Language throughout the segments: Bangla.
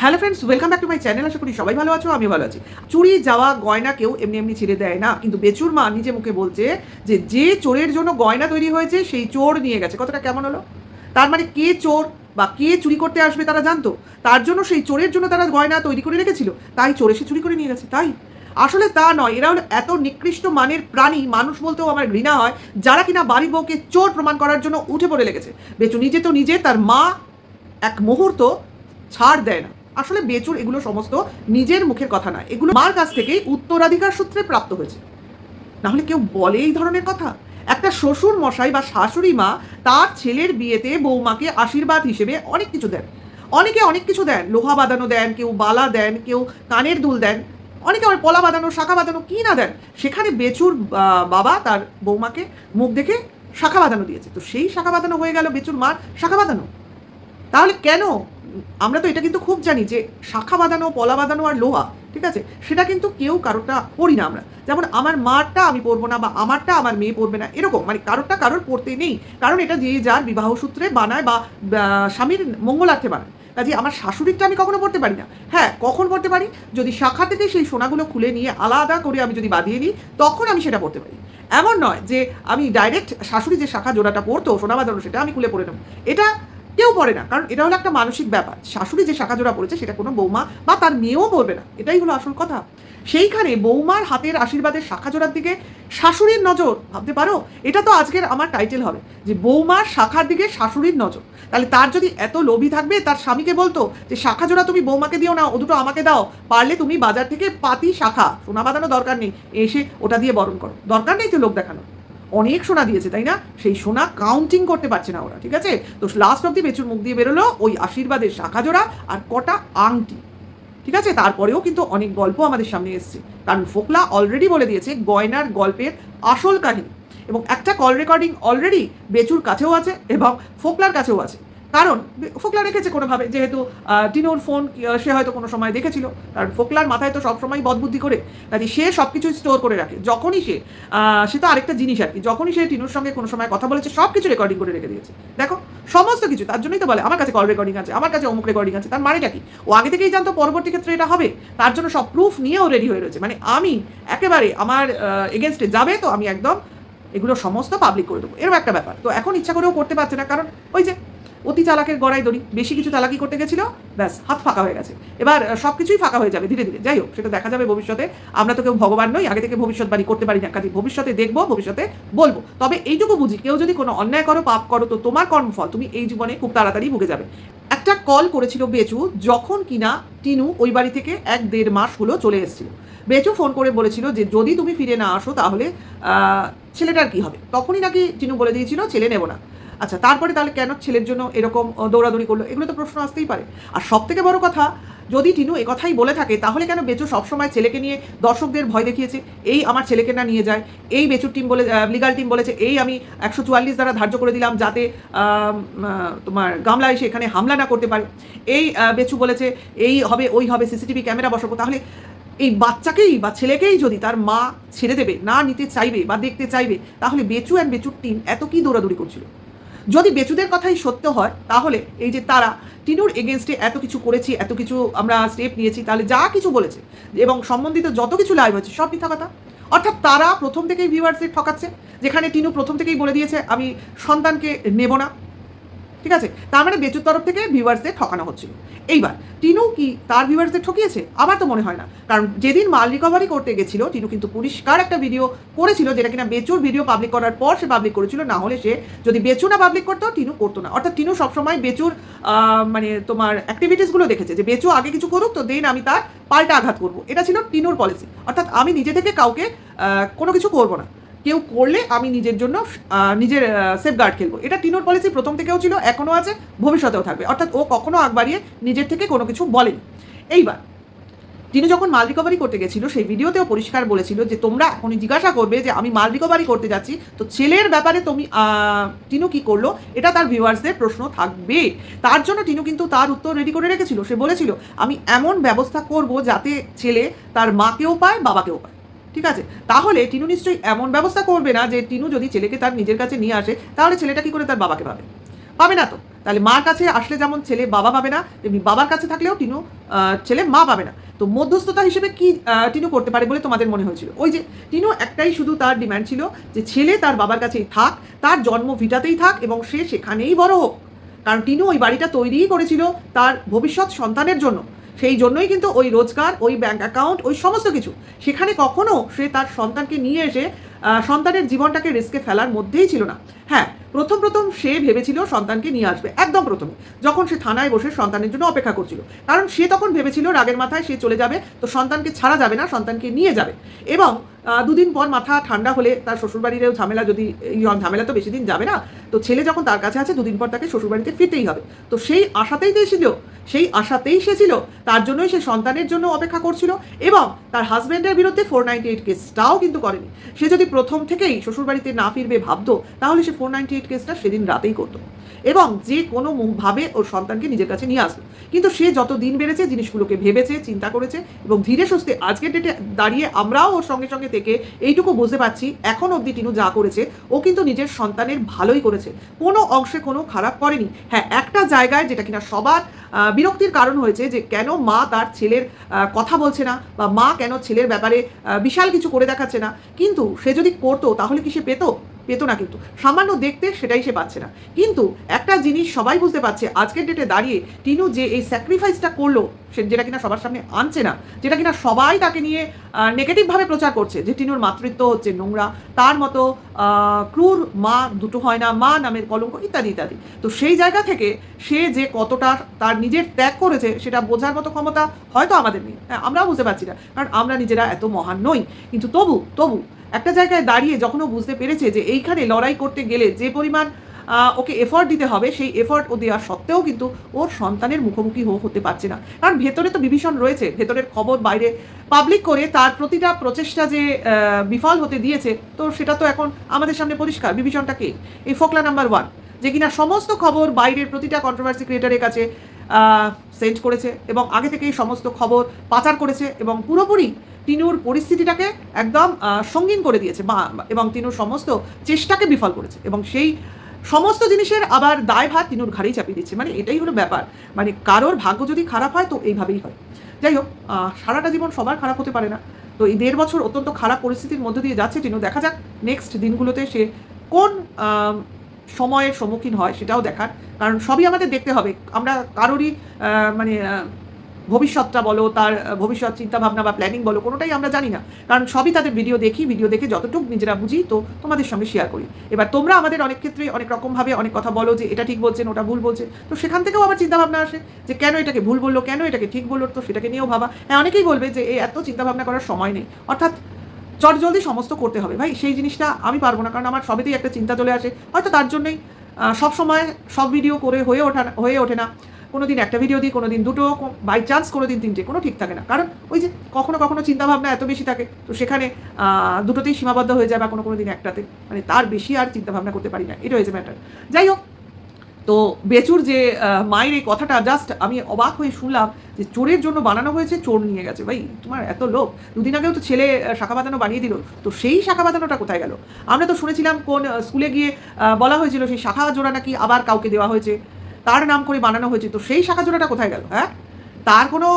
Hello friends welcome back to my channel আশা করি সবাই ভালো আছো, আমি ভালো আছি। চুরি যাওয়া গয়না কেউ এমনি এমনি ছেড়ে দেয় না। কিন্তু বেচুর মা নিজে মুখে বলছে যে যে চোরের জন্য গয়না তৈরি হয়েছে, সেই চোর নিয়ে গেছে। কথাটা কেমন হলো? তার মানে কে চোর বা কে চুরি করতে আসবে তারা জানতো? তার জন্য সেই চোরের জন্য তারা গয়না তৈরি করে রেখেছিল। তাই চোর এসে চুরি করে নিয়ে গেছে। তাই? আসলে তা নয়। এরা হলো এত নিকৃষ্ট মানের প্রাণী, মানুষ বলতেও আমার ঘৃণা হয়, যারা কিনা বাড়ির বউকে চোর প্রমাণ করার জন্য উঠে পড়ে লেগেছে। বেচু নিজে তো নিজে তার মা এক মুহূর্ত ছাড় দেয় না। আসলে বেচুর এগুলো সমস্ত নিজের মুখের কথা না এগুলো মার কাছ থেকেই উত্তরাধিকার সূত্রে প্রাপ্ত হয়েছে। নাহলে কেউ বলে এই ধরনের কথা? একটা শ্বশুর মশাই বা শাশুড়ি মা তার ছেলের বিয়েতে বৌমাকে আশীর্বাদ হিসেবে অনেক কিছু দেন। অনেকে অনেক কিছু দেন। লোহা বাঁধানো দেন, কেউ বালা দেন, কেউ কানের দুল দেন। অনেকে আবার পলা বাঁধানো, শাখা বাঁধানো, কি না দেন? সেখানে বেচুর বাবা তার বৌমাকে মুখ দেখে শাখা বাঁধানো দিয়েছে। তো সেই শাখা বাঁধানো হয়ে গেল বেচুর মার। শাখা বাঁধানো? তাহলে কেন? আমরা তো এটা কিন্তু খুব জানি যে শাখা বাঁধানো, পলা বাঁধানো আর লোহা, ঠিক আছে? সেটা কিন্তু কেউ কারোরটা পড়ি না আমরা। যেমন আমার মারটা আমি পরবো না বা আমারটা আমার মেয়ে পরবে না, এরকম। মানে কারোরটা কারোর পড়তে নেই। কারণ এটা যে যার বিবাহ সূত্রে বানায় বা স্বামীর মঙ্গলার্থে বানায়। কাজে আমার শাশুড়িরটা আমি কখনো পড়তে পারি না। হ্যাঁ কখন পড়তে পারি? যদি শাখা থেকে সেই সোনাগুলো খুলে নিয়ে আলাদা করে আমি যদি বাঁধিয়ে নিই, তখন আমি সেটা পড়তে পারি। এমন নয় যে আমি ডাইরেক্ট শাশুড়ি যে শাখা জোড়াটা পড়তো, সোনা বাঁধানো সেটা আমি খুলে পড়ে নেব। এটা কেউ পড়ে না। কারণ এটা হলো একটা মানসিক ব্যাপার। শাশুড়ি যে শাখা জোড়া পড়েছে, সেটা কোনো বৌমা বা তার মেয়েও পড়বে না। এটাই হলো আসল কথা। সেইখানে বৌমার হাতের আশীর্বাদের শাখা জোড়ার দিকে শাশুড়ির নজর, ভাবতে পারো? এটা তো আজকের আমার টাইটেল হবে, যে বৌমার শাখার দিকে শাশুড়ির নজর। তাহলে তার যদি এত লোভী থাকবে, তার স্বামীকে বলতো যে শাখা জোড়া তুমি বৌমাকে দিও না, ও দুটো আমাকে দাও। পারলে তুমি বাজার থেকে পাতি শাখা, সোনা বাঁধানো দরকার নেই। এসে ওটা দিয়ে বরণ করো। দরকার নেই তো লোক দেখানো অনেক সোনা দিয়েছে, তাই না? সেই সোনা কাউন্টিং করতে পারছে না ওরা, ঠিক আছে? তো লাস্ট অব্দি বেচুর মুখ দিয়ে বেরোলো ওই আশীর্বাদের শাখা জোড়া আর কটা আংটি, ঠিক আছে? তারপরেও কিন্তু অনেক গল্প আমাদের সামনে এসছে। কারণ ফোকলা অলরেডি বলে দিয়েছে গয়নার গল্পের আসল কাহিনী এবং একটা কল রেকর্ডিং অলরেডি বেচুর কাছেও আছে এবং ফোকলার কাছেও আছে। কারণ ফোকলা রেখেছে কোনোভাবে, যেহেতু টিনুর ফোন সে হয়তো কোনো সময় দেখেছিল, কারণ ফোকলার মাথায় তো সবসময় বদবুদ্ধি করে কাজে সে সব কিছুই স্টোর করে রাখে। যখনই সে সে তো আরেকটা জিনিস আর কি, যখনই সে টিনুর সঙ্গে কোনো সময় কথা বলেছে সব কিছু রেকর্ডিং করে রেখে দিয়েছে। দেখো, সমস্ত কিছু, তার জন্যই তো বলে, আমার কাছে কল রেকর্ডিং আছে, আমার কাছে অমুক রেকর্ডিং আছে, তার মানেটা কি? ও আগে থেকেই জানতো পরবর্তী ক্ষেত্রে এটা হবে, তার জন্য সব প্রুফ নিয়েও রেডি হয়ে রয়েছে। মানে আমি একেবারে আমার এগেনস্টে যাবে, তো আমি একদম এগুলো সমস্ত পাবলিক করে দেবো। এরকম একটা ব্যাপার। তো এখন ইচ্ছা করেও করতে পারছে না, কারণ ওই যে অতি চালাকের গড়াই দড়ি। বেশি কিছু চালাকি করতে গেছিল, ব্যাস, হাত ফাঁকা হয়ে গেছে। এবার সব কিছুই ফাঁকা হয়ে যাবে, ধীরে ধীরে। যাই হোক, সেটা দেখা যাবে ভবিষ্যতে। আমরা তো কেউ ভগবান নই, আগে থেকে ভবিষ্যৎবাণী করতে পারি না। কাজে ভবিষ্যতে দেখব, ভবিষ্যতে বলব। তবে এইটুকু বুঝি, কেউ যদি কোনো অন্যায় করো, পাপ করো, তো তোমার কর্মফল, তুমি এই জীবনে খুব তাড়াতাড়ি ভুগে যাবে। একটা কল করেছিল বেচু, যখন কিনা টিনু ওই বাড়ি থেকে এক দেড় মাস হলো চলে এসেছিল। বেচু ফোন করে বলেছিল যে, যদি তুমি ফিরে না আসো, তাহলে ছেলেটার কি হবে? তখনই নাকি টিনু বলে দিয়েছিল, ছেলে নেব না। আচ্ছা তারপরে তাহলে কেন ছেলের জন্য এরকম দৌড়াদৌড়ি করল? এগুলো তো প্রশ্ন আসতেই পারে। আর সব থেকে বড় কথা, যদি টিনু কথাই বলে থাকে, তাহলে কেন বেচু সবসময় ছেলেকে নিয়ে দর্শকদের ভয় দেখিয়েছে? এই আমার ছেলেকে না নিয়ে যায়, এই বেচুর টিম বলে লিগাল টিম বলেছে, এই আমি একশো চুয়াল্লিশ দ্বারা ধার্য করে দিলাম যাতে তোমার গামলা এসে এখানে হামলা না করতে পারে। এই বেচু বলেছে, এই হবে, ওই হবে, সিসিটিভি ক্যামেরা বসাবো। তাহলে এই বাচ্চাকেই বা ছেলেকেই যদি তার মা ছেড়ে দেবে, না নিতে চাইবে বা দেখতে চাইবে, তাহলে বেচু অ্যান্ড বেচুর টিম এত কি দৌড়াদৌড়ি করছিল? যদি বেচুদের কথাই সত্য হয়, তাহলে এই যে তারা টিনুর এগেনস্টে এত কিছু করেছি, এত কিছু আমরা স্টেপ নিয়েছি, তাহলে যা কিছু বলেছে এবং সম্বন্ধিত যত কিছু লাইভ হচ্ছে সব মিথ্যা কথা। অর্থাৎ তারা প্রথম থেকেই ভিউয়ার্সদের ঠকাচ্ছে, যেখানে টিনু প্রথম থেকেই বলে দিয়েছে, আমি সন্তানকে নেব না। ঠিক আছে? তার মানে বেচুর তরফ থেকে ভিউয়ার্সদের ঠকানো হচ্ছিল। এইবার, টিনু কি তার ভিউয়ার্সদের ঠকিয়েছে? আমার তো মনে হয় না। কারণ যেদিন মাল রিকভারি করতে গেছিল, টিনু কিন্তু পরিষ্কার একটা ভিডিও করেছিল যেটা কিনা বেচুর ভিডিও পাবলিক করার পর সে পাবলিক করেছিল, না হলে সে যদি বেচু না পাবলিক করতো, টিনু করতো না। অর্থাৎ টিনু সবসময় বেচুর মানে তোমার অ্যাক্টিভিটিসগুলো দেখেছে, যে বেচু আগে কিছু করুক, তো দেন আমি তার পাল্টা আঘাত করব। এটা ছিল টিনুর পলিসি অর্থাৎ আমি নিজে থেকে কাউকে কোনো কিছু করব না। কেউ করলে আমি নিজের জন্য নিজের সেফগার্ড খেলব। এটা টিনোর পলিসি প্রথম থেকেও ছিল এখনও আছে, ভবিষ্যতেও থাকবে। অর্থাৎ ও কখনো আগ বাড়িয়ে নিজের থেকে কোনো কিছু বলেনি। এইবার তিনি যখন মাল রিকভারি করতে গেছিল, সেই ভিডিওতেও পরিষ্কার বলেছিল যে তোমরা এখনই জিজ্ঞাসা করবে যে আমি মাল রিকভারি করতে যাচ্ছি, তো ছেলের ব্যাপারে তুমি টিনু কি করল? এটা তার ভিউয়ার্সদের প্রশ্ন থাকবে। তার জন্য টিনু কিন্তু তার উত্তর রেডি করে রেখেছিল। সে বলেছিল, আমি এমন ব্যবস্থা করব যাতে ছেলে তার মাকেও পায়, বাবাকেও পায়। ঠিক আছে? তাহলে টিনু নিশ্চয়ই এমন ব্যবস্থা করবে না যে টিনু যদি ছেলেকে তার নিজের কাছে নিয়ে আসে, তাহলে ছেলেটা কি করে তার বাবাকে পাবে? পাবে না তো? তাহলে মার কাছে আসলে যেমন ছেলে বাবা পাবে না, তেমনি বাবার কাছে থাকলেও টিনু ছেলে মা পাবে না। তো মধ্যস্থতা হিসেবে কি টিনু করতে পারে বলে তোমাদের মনে হয়েছিল? ওই যে টিনু একটাই শুধু তার ডিমান্ড ছিল যে ছেলে তার বাবার কাছেই থাক, তার জন্ম ভিটাতেই থাক এবং সে সেখানেই বড় হোক। কারণ টিনু ওই বাড়িটা তৈরিই করেছিল তার ভবিষ্যৎ সন্তানের জন্য। সেই জন্যই কিন্তু ওই রোজগার, ওই ব্যাংক অ্যাকাউন্ট ওই সমস্ত কিছু। সেখানে কখনো সে তার সন্তানকে নিয়ে এসে সন্তানের জীবনটাকে রিস্কে ফেলার মধ্যেই ছিল না। হ্যাঁ প্রথম প্রথম সে ভেবেছিল সন্তানকে নিয়ে আসবে, একদম প্রথমে। যখন সে থানায় বসে সন্তানের জন্য অপেক্ষা করছিল। কারণ সে তখন ভেবেছিল রাগের মাথায় সে চলে যাবে, তো সন্তানকে ছাড়া যাবে না, সন্তানকে নিয়ে যাবে। এবং দুদিন পর মাথা ঠান্ডা হলে তার শ্বশুরবাড়িরও ঝামেলা যদি ঝামেলা তো বেশি দিন যাবে না। তো ছেলে যখন তার কাছে আছে, দুদিন পর তাকে শ্বশুরবাড়িতে ফিরতেই হবে। তো সেই আশাতেই তো ছিল, সেই আশাতেই সে ছিল, তার জন্যই সে সন্তানের জন্য অপেক্ষা করছিল এবং তার হাজব্যান্ডের বিরুদ্ধে ফোর নাইনটি এইট কেসটাও কিন্তু করেনি। সে যদি প্রথম থেকেই শ্বশুরবাড়িতে না ফিরবে ভাবতো, তাহলে সে ফোর নাইনটি এইট কেসটা সেদিন রাতেই করতো এবং যে কোনো ভাবে ওর সন্তানকে নিজের কাছে নিয়ে আসতো। কিন্তু সে যত দিন বেড়েছে, জিনিসগুলোকে ভেবেছে, চিন্তা করেছে এবং ধীরে সুস্থে আজকের ডেটে দাঁড়িয়ে আমরাও ওর সঙ্গে সঙ্গে থেকে এইটুকু বুঝতে পারছি, এখন অবধি টিনু যা করেছে, ও কিন্তু নিজের সন্তানের ভালোই করেছে। কোনো অংশে কোনো খারাপ করেনি। হ্যাঁ একটা জায়গায় যেটা কিনা সবার বিরক্তির কারণ হয়েছে যে কেন মা তার ছেলের কথা বলছে না বা মা কেন ছেলের ব্যাপারে বিশাল কিছু করে দেখাচ্ছে না। কিন্তু সে যদি করতো, তাহলে কি সে পেতো? পেতো না কিন্তু। সামান্য দেখতে সেটাই সে পাচ্ছে না। কিন্তু একটা জিনিস সবাই বুঝতে পারছে, আজকের ডেটে দাঁড়িয়ে টিনু যে এই স্যাক্রিফাইসটা করল, সে যেটা কিনা সবার সামনে আনছে না, যেটা কিনা সবাই তাকে নিয়ে নেগেটিভভাবে প্রচার করছে, যে টিনুর মাতৃত্ব হচ্ছে নোংরা, তার মতো ক্রুর মা দুটো হয় না, মা নামের কলঙ্ক ইত্যাদি ইত্যাদি। তো সেই জায়গা থেকে সে যে কতটা তার নিজের ত্যাগ করেছে, সেটা বোঝার মতো ক্ষমতা হয়তো আমাদের নেই। হ্যাঁ আমরাও বুঝতে পারছি না, কারণ আমরা নিজেরা এত মহান নই। কিন্তু তবু তবু একটা জায়গায় দাঁড়িয়ে যখন ও বুঝতে পেরেছে যে এইখানে লড়াই করতে গেলে যে পরিমাণ ওকে এফর্ট দিতে হবে, সেই এফর্ট ও দেওয়া সত্ত্বেও কিন্তু ওর সন্তানের মুখোমুখি হতে পারছে না। কারণ ভেতরে তো বিভীষণ রয়েছে, ভেতরের খবর বাইরে পাবলিক করে তার প্রতিটা প্রচেষ্টা যে বিফল হতে দিয়েছে, তো সেটা তো এখন আমাদের সামনে পরিষ্কার। বিভীষণটা কে? এই ফোকলা নাম্বার ওয়ান যে কিনা সমস্ত খবর বাইরের প্রতিটা কন্ট্রোভার্সি ক্রিয়েটারের কাছে সেন্ড করেছে এবং আগে থেকেই সমস্ত খবর পাচার করেছে এবং পুরোপুরি টিনুর পরিস্থিতিটাকে একদম সঙ্গীন করে দিয়েছে বা, এবং তিনুর সমস্ত চেষ্টাকে বিফল করেছে। এবং সেই সমস্ত জিনিসের আবার দায়ভার তিনুর ঘাড়েই চাপিয়ে দিচ্ছে। মানে এটাই হলো ব্যাপার। মানে কারোর ভাগ্য যদি খারাপ হয়, তো এইভাবেই হয়। যাই হোক সারাটা জীবন সবার খারাপ হতে পারে না। তো এই দেড় বছর অত্যন্ত খারাপ পরিস্থিতির মধ্যে দিয়ে যাচ্ছে টিনু। দেখা যাক নেক্সট দিনগুলোতে সে কোন সময়ের সম্মুখীন হয় সেটাও দেখার। কারণ সবই আমাদের দেখতে হবে। আমরা কারোরই মানে ভবিষ্যৎটা বলো, তার ভবিষ্যৎ চিন্তা ভাবনা বা প্ল্যানিং বলো, কোনোটাই আমরা জানি না। কারণ সবই তাদের ভিডিও দেখি ভিডিও দেখে যতটুকু নিজেরা বুঝি, তো তোমাদের সঙ্গে শেয়ার করি। এবার তোমরা আমাদের অনেক ক্ষেত্রে অনেক রকমভাবে অনেক কথা বলো যে এটা ঠিক বলছেন, ওটা ভুল বলছে তো সেখান থেকেও আবার চিন্তা ভাবনা আসে যে কেন এটাকে ভুল বলল, কেন এটাকে ঠিক বলল, তো সেটাকে নিয়েও ভাবা। হ্যাঁ অনেকেই বলবে যে এই এত চিন্তাভাবনা করার সময় নেই। অর্থাৎ চট জলদি সমস্ত করতে হবে। ভাই, সেই জিনিসটা আমি পারব না, কারণ আমার সবেতেই একটা চিন্তা চলে আসে। হয়তো তার জন্যই সব সময় সব ভিডিও করে হয়ে ওঠা, হয়ে ওঠে না। কোনো দিন একটা ভিডিও দিই কোনো দিন দুটো বাই চান্স কোনো দিন তিনটে, কোনো ঠিক থাকে না। কারণ ওই যে কখনো কখনো চিন্তাভাবনা এত বেশি থাকে, তো সেখানে দুটোতেই সীমাবদ্ধ হয়ে যায় বা কোনো কোনো দিন একটাতে। মানে তার বেশি আর চিন্তাভাবনা করতে পারি না এটা হয়েছে ম্যাটার যাই হোক, তো বেচুর যে মায়ের এই কথাটা জাস্ট আমি অবাক হয়ে শুনলাম যে চোরের জন্য বানানো হয়েছে, চোর নিয়ে গেছে। ভাই, তোমার এত লোক দুদিন আগেও তো ছেলে শাখা বাঁধানো বানিয়ে দিল। তো সেই শাখা বাঁধানোটা কোথায় গেল? আমরা তো শুনেছিলাম কোন স্কুলে গিয়ে বলা হয়েছিল সেই শাখা জোড়া নাকি আবার কাউকে দেওয়া হয়েছে। তার নাম করে বানানো হয়েছে। তো সেই শাখা জোড়াটা কোথায় গেল হ্যাঁ? তার কোনো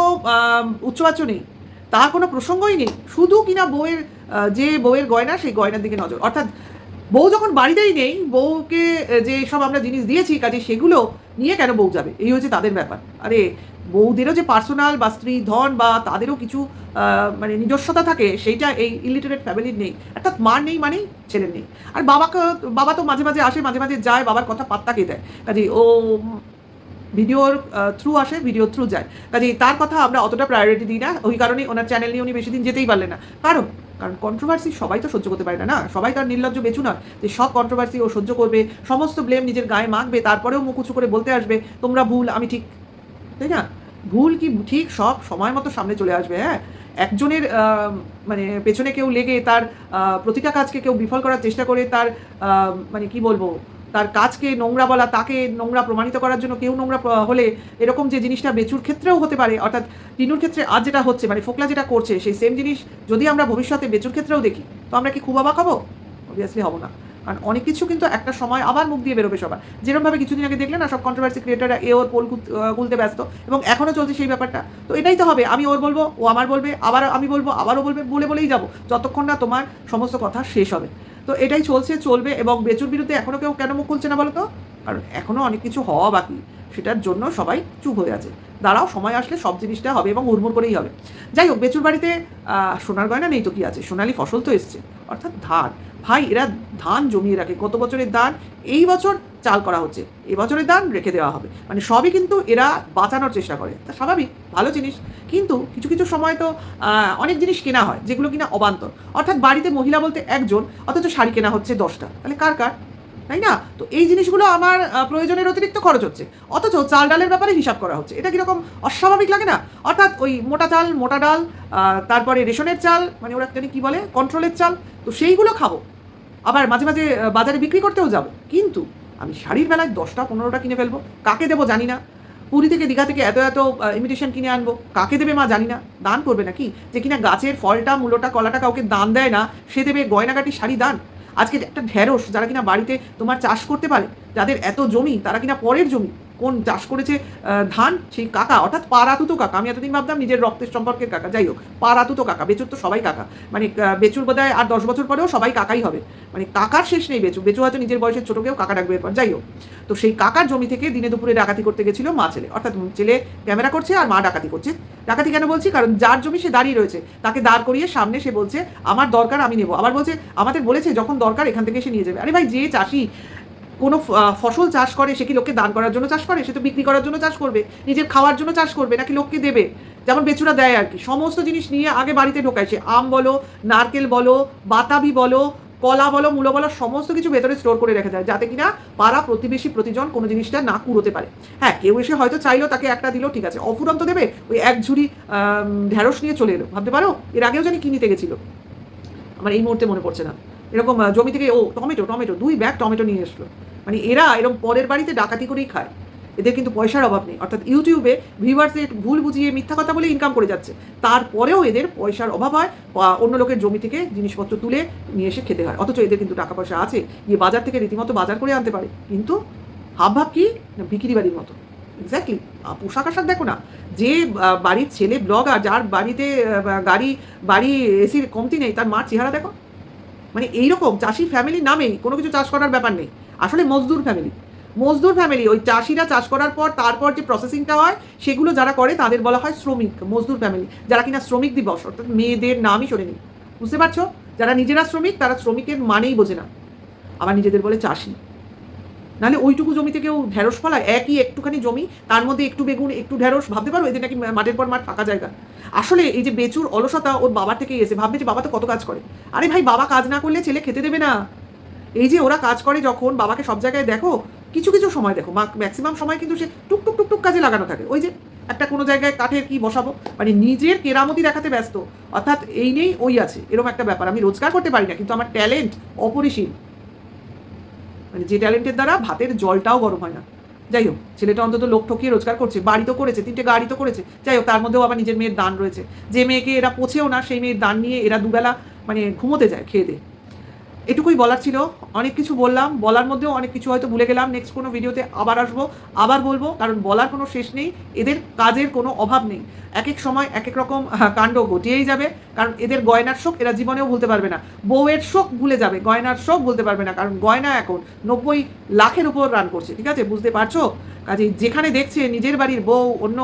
উচ্চবাচ্য নেই। তার কোনো প্রসঙ্গই নেই। শুধু কিনা বউয়ের যে বউয়ের গয়না, সেই গয়নার দিকে নজর। অর্থাৎ বউ যখন বাড়িতেই নেই, বউকে যে সব আমরা জিনিস দিয়েছি, কাজে সেগুলো নিয়ে কেন বউ যাবে? এই হচ্ছে তাদের ব্যাপার। আরে, বউদেরও যে পার্সোনাল বা স্ত্রী ধন বা তাদেরও কিছু মানে নিজস্বতা থাকে, সেইটা এই ইলিটারেট ফ্যামিলির নেই। অর্থাৎ মার নেই মানেই ছেলের নেই। আর বাবাকে, বাবা তো মাঝে মাঝে আসে, মাঝে মাঝে যায়, বাবার কথা পাত্তাকে দেয়? কাজে ও ভিডিওর থ্রু আসে ভিডিও থ্রু যায়। কাজে তার কথা আমরা অতটা প্রায়োরিটি দিই না। ওই কারণে ওনার চ্যানেল নিয়ে উনি বেশি দিন যেতেই পারলেন না। কারণ কারণ কন্ট্রোভার্সি সবাই তো সহ্য করতে পারে না না? সবাই তার নির্লজ্জ বেচু না যে সব কন্ট্রোভার্সি ও সহ্য করবে, সমস্ত ব্লেম নিজের গায়ে মাখবে, তারপরেও মুখ উঁচু করে বলতে আসবে, তোমরা ভুল, আমি ঠিক। তাই না? ভুল কি ঠিক সব সময় মতো সামনে চলে আসবে হ্যাঁ? একজনের মানে পেছনে কেউ লেগে তার প্রতিটা কাজকে কেউ বিফল করার চেষ্টা করে তার মানে কি বলব? তার কাজকে নোংরা বলা, তাকে নোংরা প্রমাণিত করার জন্য কেউ নোংরা হলে এরকম যে জিনিসটা বেচুর ক্ষেত্রেও হতে পারে, অর্থাৎ টিনুর ক্ষেত্রে আজ যেটা হচ্ছে মানে ফোকলা যেটা করছে, সেই সেম জিনিস যদি আমরা ভবিষ্যতে বেচুর ক্ষেত্রেও দেখি, তো আমরা কি খুব অবাক হব? অবভিয়াসলি হব না। অনেক কিছু কিন্তু একটা সময় আবার মুখ দিয়ে বেরোবে সবার। যেরকমভাবে কিছুদিন আগে দেখলে না, সব কন্ট্রোভার্সি ক্রিয়েটাররা এ ওর পোল খুলতে ব্যস্ত এবং এখনও চলছে সেই ব্যাপারটা। তো এটাই তো হবে, আমি ওর বলব, ও আমার বলবে, আবার আমি বলব, আবারও বলবে, বলে বলেই যাব, যতক্ষণ না তোমার সমস্ত কথা শেষ হবে। তো এটাই চলছে, চলবে এবং বেচুর বিরুদ্ধে এখনও কেউ কেন মুখ খুলছে না বলো তো কারণ এখনও অনেক কিছু হওয়া বাকি, সেটার জন্য সবাই চুপ হয়ে আছে। দাঁড়াও, সময় আসলে সব জিনিসটা হবে এবং হুড়মুড় করেই হবে। যাই হোক, বেচুর বাড়িতে সোনার গয়না নেই তো কি আছে? সোনালি ফসল তো এসছে। অর্থাৎ ধান। ভাই, এরা ধান জমিয়ে রাখে। কত বছরের ধান? এই বছর চাল করা হচ্ছে। এ বছরের ধান রেখে দেওয়া হবে। মানে সবই কিন্তু এরা বাঁচানোর চেষ্টা করে। তা স্বাভাবিক, ভালো জিনিস। কিন্তু কিছু কিছু সময় তো অনেক জিনিস কেনা হয়, যেগুলো কিনা অবান্তর। অর্থাৎ বাড়িতে মহিলা বলতে একজন, অথচ শাড়ি কেনা হচ্ছে দশটা। তাহলে কার কার? তাই না? তো এই জিনিসগুলো আমার প্রয়োজনের অতিরিক্ত খরচ হচ্ছে। অথচ চাল ডালের ব্যাপারে হিসাব করা হচ্ছে। এটা কীরকম অস্বাভাবিক লাগে না? অর্থাৎ ওই মোটা চাল, মোটা ডাল তারপরে রেশনের চাল মানে ওরা জানি কী বলে? কন্ট্রোলের চাল। তো সেইগুলো খাব। আবার মাঝে মাঝে বাজারে বিক্রি করতেও যাব। কিন্তু আমি শাড়ির বেলায় দশটা, পনেরোটা কিনে ফেলব। কাকে দেবো জানি না। পুরী থেকে দীঘা থেকে এত এত ইমিটেশন কিনে আনব। কাকে দেবে মা জানি না। দান করবে নাকি? যে কিনা গাছের ফলটা, মূলটা, কলাটা কাউকে দান দেয় না, সে দেবে গয়নাগাটি শাড়ি দান। আজকে একটা ঢেঁড়স যারা কিনা বাড়িতে তোমার চাষ করতে পারে, যাদের এত জমি, তারা কিনা পরের জমি। কোন চাষ করেছে ধান? সেই কাকা, অর্থাৎ পারাতুতো কাকা। আমি এতদিন ভাবতাম নিজের রক্তের সম্পর্কের কাকা। যাই হোক পারাতুতো কাকা, বেচুর তো সবাই কাকা। মানে বেচুর বোধহয় আর দশ বছর পরেও সবাই কাকাই হবে। মানে কাকার শেষ নেই বেচু বেচু হয়তো নিজের বয়সের ছোটকেও কাকা ডাকবে এরপর। যাই হোক, তো সেই কাকার জমি থেকে দিনে দুপুরে ডাকাতি করতে গেছিল মা ছেলে। অর্থাৎ ছেলে ক্যামেরা করছে আর মা ডাকাতি করছে। ডাকাতি কেন বলছি? কারণ যার জমি সে দাঁড়িয়ে রয়েছে, তাকে দাঁড় করিয়ে সামনে সে বলছে, আমার দরকার আমি নেব। আবার বলছে, আমাদের বলেছে যখন দরকার এখান থেকে সে নিয়ে যাবে। আরে ভাই, যে চাষি কোনো ফসল চাষ করে, সে কি লোককে দান করার জন্য চাষ করে? সে তো বিক্রি করার জন্য চাষ করবে, নিজের খাওয়ার জন্য চাষ করবে, নাকি লোককে দেবে? যেমন বেচুরা দেয় আর কি। সমস্ত জিনিস নিয়ে আগে বাড়িতে ঢোকায়, সে আম বলো, নারকেল বলো, বাতাবি বলো, কলা বলো, মূলো বলো, সমস্ত কিছু ভেতরে স্টোর করে রেখে দেয়, যাতে কিনা পাড়া প্রতিবেশী প্রতিজন কোনো জিনিসটা না কুড়োতে পারে। হ্যাঁ কেউ এসে হয়তো চাইলো, তাকে একটা দিল, ঠিক আছে। অফুরন্ত দেবে, ওই এক ঝুড়ি ঢ্যাঁড়স নিয়ে চলে এলো। ভাবতে পারো? এর আগেও জানি কি নিতে গেছিল। আমার এই মুহূর্তে মনে পড়ছে না। এরকম জমি থেকে, ও, টমেটো টমেটো, দুই ব্যাগ টমেটো নিয়ে এসলো। মানে এরা এরকম পরের বাড়িতে ডাকাতি করেই খায়। এদের কিন্তু পয়সার অভাব নেই। অর্থাৎ ইউটিউবে ভিউয়ার্সে ভুল বুঝিয়ে মিথ্যা কথা বলে ইনকাম করে যাচ্ছে। তারপরেও এদের পয়সার অভাব হয় অন্য লোকের জমি থেকে জিনিসপত্র তুলে নিয়ে এসে খেতে হয়। অথচ এদের কিন্তু টাকা পয়সা আছে গিয়ে বাজার থেকে রীতিমতো বাজার করে আনতে পারে। কিন্তু হাব ভাব কি বিক্রি বাড়ির মতো। এক্স্যাক্টলি পোশাক আশাক দেখো না। যে বাড়ির ছেলে ব্লগার যার বাড়িতে গাড়ি, বাড়ি, এসির কমতি নেই, তার মার চেহারা দেখো। মানে এইরকম চাষি ফ্যামিলি নামেই কোনো কিছু চাষ করার ব্যাপার নেই। আসলে মজদুর ফ্যামিলি মজদুর ফ্যামিলি ওই চাষিরা চাষ করার পর, তারপর যে প্রসেসিংটা হয়, সেগুলো যারা করে, তাদের বলা হয় শ্রমিক, মজদুর ফ্যামিলি যারা কিনা শ্রমিক দিবস, অর্থাৎ মেয়েদের নামই শোনেনি। বুঝতে পারছ? যারা নিজেরা শ্রমিক, তারা শ্রমিকের মানেই বোঝে না। আবার নিজেদের বলে চাষি। নাহলে ওইটুকু জমিতে কেউ ঢেঁড়স ফলায়? একই একটুখানি জমি, তার মধ্যে একটু বেগুন, একটু ঢেঁড়স, ভাবতে পারো? এদের নাকি মাঠের পর মাঠ ফাঁকা জায়গা? আসলে এই যে বেচুর অলসতা ওর বাবার থেকেই এসে, ভাববে যে বাবা তো কত কাজ করে। আরে ভাই, বাবা কাজ না করলে ছেলে খেতে দেবে না। এই যে ওরা কাজ করে যখন, বাবাকে সব জায়গায় দেখো, কিছু কিছু সময় দেখো। ম্যাক্সিমাম সময় কিন্তু সে টুক টুক টুক টুক কাজে লাগানো থাকে। ওই যে একটা কোনো জায়গায় কাঠের কি বসাবো? মানে নিজের কেরামতি দেখাতে ব্যস্ত। অর্থাৎ এই নেই, ওই আছে। এরকম একটা ব্যাপার। আমি রোজগার করতে পারি না, কিন্তু আমার ট্যালেন্ট অপরিসীম। মানে যে ট্যালেন্টের দ্বারা ভাতের জলটাও গরম হয় না। যাই হোক, ছেলেটা অন্তত লোক ঠকিয়ে রোজগার করছে, বাড়ি তো করেছে, তিনটে গাড়ি তো করেছে। যাই হোক, তার মধ্যেও আবার নিজের মেয়ের দান রয়েছে। যে মেয়েকে এরা পোছেও না, সেই মেয়ের দান নিয়ে এরা দুবেলা মানে ঘুমোতে যায় খেয়ে দিয়ে। এটুকুই বলার ছিল। অনেক কিছু বললাম। বলার মধ্যেও অনেক কিছু হয়তো ভুলে গেলাম। নেক্সট কোনো ভিডিওতে আবার আসব। আবার বলব, কারণ বলার কোনো শেষ নেই। এদের কাজের কোনো অভাব নেই। এক এক সময় এক এক রকম কাণ্ড ঘটিয়েই যাবে। কারণ এদের গয়নার শোক এরা জীবনেও ভুলতে পারবে না। বউয়ের শোক ভুলে যাবে। গয়নার শোক ভুলতে পারবে না। কারণ গয়না এখন নব্বই লাখের উপর রান করছে। ঠিক আছে? বুঝতে পারছ? কাজে যেখানে দেখছে নিজের বাড়ির বউ অন্য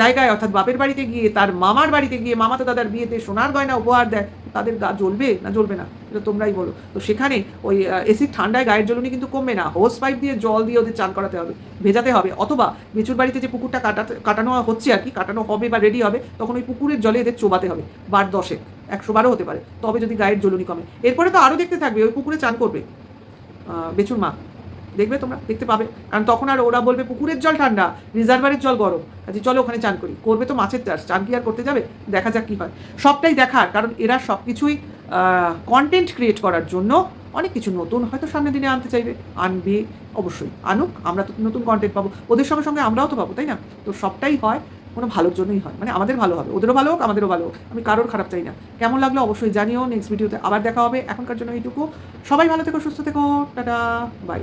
জায়গায়, অর্থাৎ বাপের বাড়িতে গিয়ে, তার মামার বাড়িতে গিয়ে, মামাতো দাদার বিয়েতে সোনার গয়না উপহার দেয়, তাদের গা জ্বলবে না জ্বলবে না? এটা তোমরাই বলো। তো সেখানে ওই এসির ঠান্ডায় গায়ের জ্বলুনি কিন্তু কমবে না। হোস পাইপ দিয়ে জল দিয়ে ওদের চান করাতে হবে, ভেজাতে হবে। অথবা বেচুর বাড়িতে যে পুকুরটা কাটাতে, কাটানো হচ্ছে আর কি, কাটানো হবে বা রেডি হবে, তখন ওই পুকুরের জলে এদের চোবাতে হবে, বার দশেক, একশো বারো হতে পারে। তবে যদি গায়ের জ্বলুনি কমে। এরপরে তো আরও দেখতে থাকবে, ওই পুকুরে চান করবে। বেচুর মা, দেখবে তোমরা, দেখতে পাবে। কারণ তখন আর ওরা বলবে, পুকুরের জল ঠান্ডা রিজার্ভারের জল গরম। আচ্ছা চলো ওখানে চান করি। করবে তো মাছের চাষ, চান কি আর করতে যাবে? দেখা যাক কী হয়। সবটাই দেখার, কারণ এরা সব কিছুই কন্টেন্ট ক্রিয়েট করার জন্য অনেক কিছু নতুন হয়তো সামনের দিনে আনতে চাইবে। আনবে অবশ্যই। আনুক, আমরা তো নতুন কন্টেন্ট পাবো। ওদের সঙ্গে সঙ্গে আমরাও তো পাবো, তাই না? তো সবটাই হয়, কোনো ভালোর জন্যই হয়। মানে আমাদের ভালো হবে, ওদেরও ভালো হোক, আমাদেরও ভালো হোক। আমি কারোর খারাপ চাই না। কেমন লাগল অবশ্যই জানিও। নেক্সট ভিডিওতে আবার দেখা হবে। এখনকার জন্য এইটুকু। সবাই ভালো থেকো, সুস্থ থেকো। Tata bye